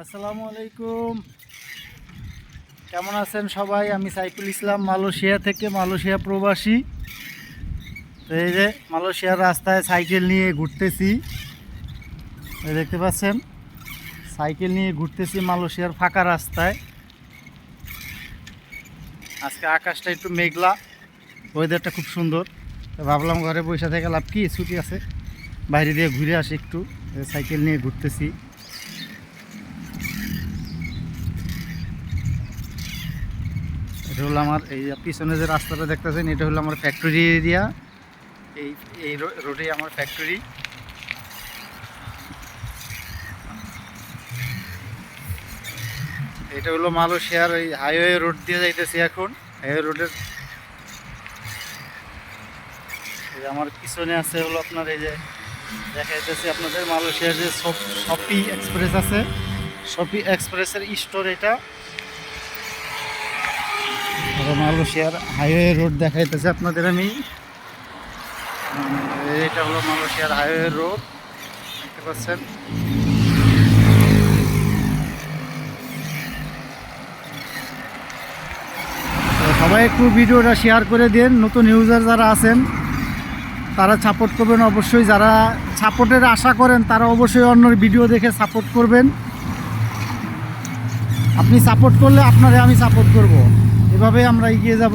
আসসালামু আলাইকুম। কেমন আছেন সবাই? আমি সাইফুল ইসলাম, মালয়েশিয়া থেকে মালয়েশিয়া প্রবাসী। তো এই যে মালয়েশিয়ার রাস্তায় সাইকেল নিয়ে ঘুরতেছি। দেখতে পাচ্ছেন? সাইকেল নিয়ে ঘুরতেছি মালয়েশিয়ার ফাঁকা রাস্তায়। আজকে আকাশটা একটু মেঘলা ওয়েদারটা খুব সুন্দর। ভাবলাম ঘরে বসে থেকে লাভ কি? ছুটি আছে। বাইরে দিয়ে ঘুরে আসি একটু। সাইকেল নিয়ে ঘুরতেছি। এটা হলো আমার এই পিছনে যে রাস্তাটা দেখতেছেন, এটা হলো আমার ফ্যাক্টরি এরিয়া এই এই রোডেই আমার ফ্যাক্টরি এটা হলো মালয়েশিয়ার ওই হাইওয়ে রোড দিয়ে যাইতেছি এখন। হাইওয়ে রোডের এই আমার পিছনে আছে হলো আপনার এই যে দেখা যাইতেছে আপনাদের মালয়েশিয়ার যে শপি এক্সপ্রেস আছে। শপি এক্সপ্রেসের স্টোর এটা। মালয়েশিয়ার হাইওয়ে রোড দেখাইতেছে আপনাদের আমি। এটা হলো মালয়েশিয়ার হাইওয়ে রোড দেখতে পাচ্ছেন? সবাই একটু ভিডিওটা শেয়ার করে দিন, নতুন ইউজার যারা আছেন, তারা সাপোর্ট করবেন অবশ্যই। যারা সাপোর্টের আশা করেন, তারা অবশ্যই অন্যর ভিডিও দেখে সাপোর্ট করবেন। আপনি সাপোর্ট করলে আপনারে আমি সাপোর্ট করব। এভাবে আমরা এগিয়ে যাব।